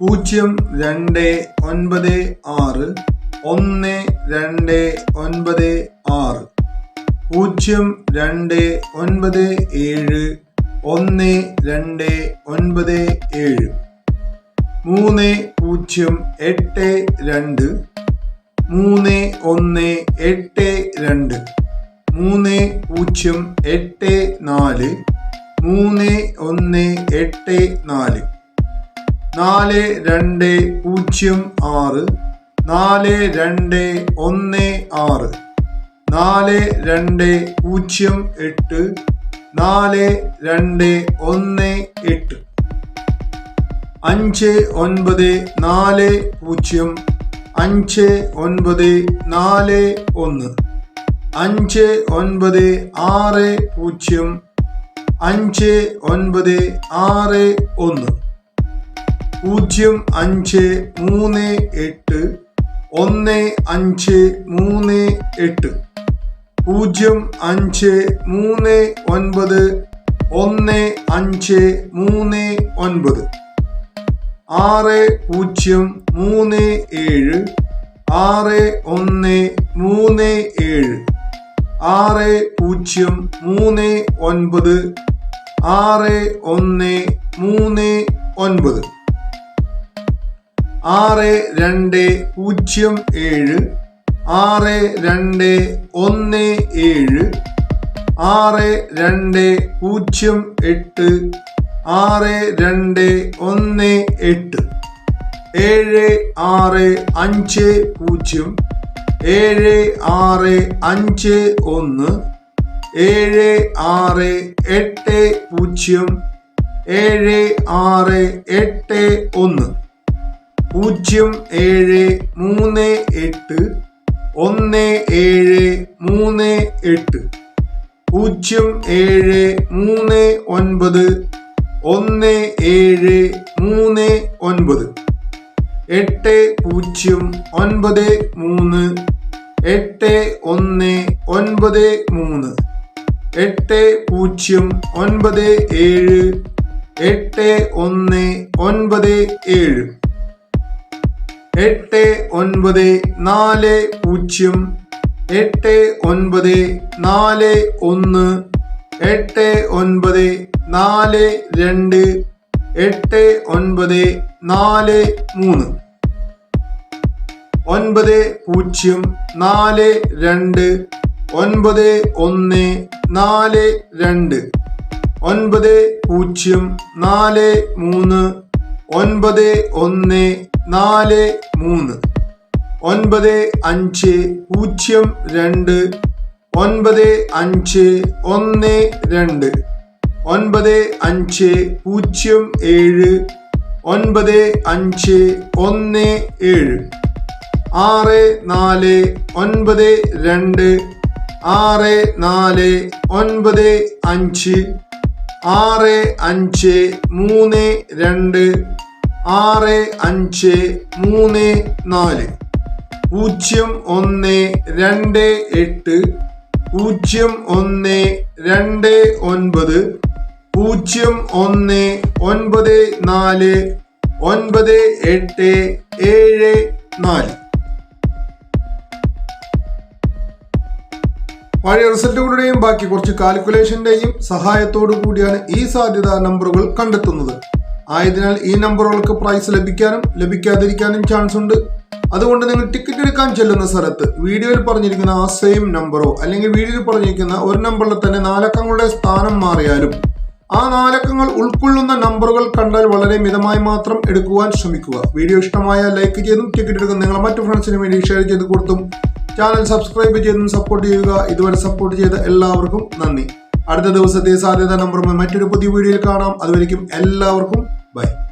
പൂജ്യം രണ്ട് ഒൻപത് ആറ് ഒന്ന് രണ്ട് ഒൻപത് ആറ്. പൂജ്യം രണ്ട് ഒൻപത് ഏഴ് ഒന്ന് രണ്ട് ഒൻപത് ഏഴ്. മൂന്ന് പൂജ്യം എട്ട് രണ്ട് മൂന്ന് ഒന്ന് എട്ട് രണ്ട്. മൂന്ന് പൂജ്യം എട്ട് നാല് മൂന്ന് ഒന്ന് എട്ട് നാല്. നാല് രണ്ട് പൂജ്യം ആറ്. നാല് രണ്ട് ഒന്ന് ആറ്. നാല് രണ്ട് പൂജ്യം എട്ട്. നാല് രണ്ട് ഒന്ന് എട്ട്. അഞ്ച് ഒൻപത് നാല് പൂജ്യം. അഞ്ച് ഒൻപത് നാല് ഒന്ന്. അഞ്ച് ഒൻപത് ആറ് പൂജ്യം. അഞ്ച് ഒൻപത് ആറ് ഒന്ന്. പൂജ്യം അഞ്ച് മൂന്ന് എട്ട് ഒന്ന് അഞ്ച് മൂന്ന് എട്ട്. പൂജ്യം അഞ്ച് മൂന്ന് ഒൻപത് ഒന്ന് അഞ്ച് മൂന്ന് ഒൻപത്. ആറ് പൂജ്യം മൂന്ന് ഏഴ് ആറ് ഒന്ന് മൂന്ന് ഏഴ്. ആറ് പൂജ്യം മൂന്ന് ഒൻപത് ആറ് ഒന്ന് മൂന്ന് ഒൻപത്. ആറ് രണ്ട് പൂജ്യം ഏഴ് ആറ് രണ്ട് ഒന്ന് ഏഴ് ആറ് രണ്ട് പൂജ്യം എട്ട് ആറ് രണ്ട് ഒന്ന് എട്ട് ഏഴ് ആറ് അഞ്ച് പൂജ്യം ഏഴ് ആറ് അഞ്ച് ഒന്ന് ഏഴ് ആറ് എട്ട് പൂജ്യം ഏഴ് ആറ് എട്ട് ഒന്ന്. പൂജ്യം ഏഴ് മൂന്ന് എട്ട് ഒന്ന് ഏഴ് മൂന്ന് എട്ട്. പൂജ്യം ഏഴ് മൂന്ന് ഒൻപത് ഒന്ന് ഏഴ് മൂന്ന് ഒൻപത്. എട്ട് പൂജ്യം ഒൻപത് മൂന്ന് എട്ട് ഒന്ന് ഒൻപത് മൂന്ന്. എട്ട് പൂജ്യം ഒൻപത് ഏഴ് എട്ട് ഒന്ന് ഒൻപത് ഏഴ്. എട്ട് ഒൻപത് നാല് പൂജ്യം എട്ട് ഒൻപത് നാല് ഒന്ന് എട്ട് ഒൻപത് നാല് രണ്ട് എട്ട് ഒൻപത് നാല് മൂന്ന്. ഒൻപത് പൂജ്യം നാല് രണ്ട് ഒൻപത് ഒന്ന് നാല് രണ്ട്. ഒൻപത് പൂജ്യം നാല് മൂന്ന് ഒൻപത് ഒന്ന് നാല് മൂന്ന്. ഒൻപത് അഞ്ച് പൂജ്യം രണ്ട്. ഒൻപത് അഞ്ച് ഒന്ന് രണ്ട്. ഒൻപത് അഞ്ച് പൂജ്യം ഏഴ്. ഒൻപത് അഞ്ച് ഒന്ന് ഏഴ്. ആറ് നാല് ഒൻപത് രണ്ട്. ആറ് നാല് ഒൻപത് അഞ്ച്. ആറ് അഞ്ച് മൂന്ന് രണ്ട്. ആറ് അഞ്ച് മൂന്ന് നാല്. പൂജ്യം ഒന്ന് രണ്ട് എട്ട്. പൂജ്യം ഒന്ന് രണ്ട് ഒൻപത്. പൂജ്യം ഒന്ന് ഒൻപത് നാല്. ഒൻപത് എട്ട് ഏഴ് നാല്. പഴയ റിസൾട്ടുകളുടെയും ബാക്കി കുറച്ച് കാൽക്കുലേഷന്റെയും സഹായത്തോടു കൂടിയാണ് ഈ സാധ്യതാ നമ്പറുകൾ കണ്ടെത്തുന്നത്. ആയതിനാൽ ഈ നമ്പറുകൾക്ക് പ്രൈസ് ലഭിക്കാനും ലഭിക്കാതിരിക്കാനും ചാൻസ് ഉണ്ട്. അതുകൊണ്ട് നിങ്ങൾ ടിക്കറ്റ് എടുക്കാൻ ചെല്ലുന്ന സ്ഥലത്ത് വീഡിയോയിൽ പറഞ്ഞിരിക്കുന്ന ആ സെയിം നമ്പറോ അല്ലെങ്കിൽ വീഡിയോയിൽ പറഞ്ഞിരിക്കുന്ന ഒരു നമ്പറിൽ തന്നെ നാലക്കങ്ങളുടെ സ്ഥാനം മാറിയാലും ആ നാലക്കങ്ങൾ ഉൾക്കൊള്ളുന്ന നമ്പറുകൾ കണ്ടാൽ വളരെ മിതമായി മാത്രം എടുക്കുവാൻ ശ്രമിക്കുക. വീഡിയോ ഇഷ്ടമായ ലൈക്ക് ചെയ്തും ടിക്കറ്റ് എടുക്കുന്ന നിങ്ങളെ മറ്റു ഫ്രണ്ട്സിന് വേണ്ടി ഷെയർ ചെയ്ത് കൊടുത്തും ചാനൽ സബ്സ്ക്രൈബ് ചെയ്തും സപ്പോർട്ട് ചെയ്യുക. ഇതുവരെ സപ്പോർട്ട് ചെയ്ത എല്ലാവർക്കും നന്ദി. അടുത്ത ദിവസത്തെ സാധ്യത നമ്പറുമായി മറ്റൊരു പുതിയ വീഡിയോയിൽ കാണാം. അതുവരെയും എല്ലാവർക്കും ബൈ.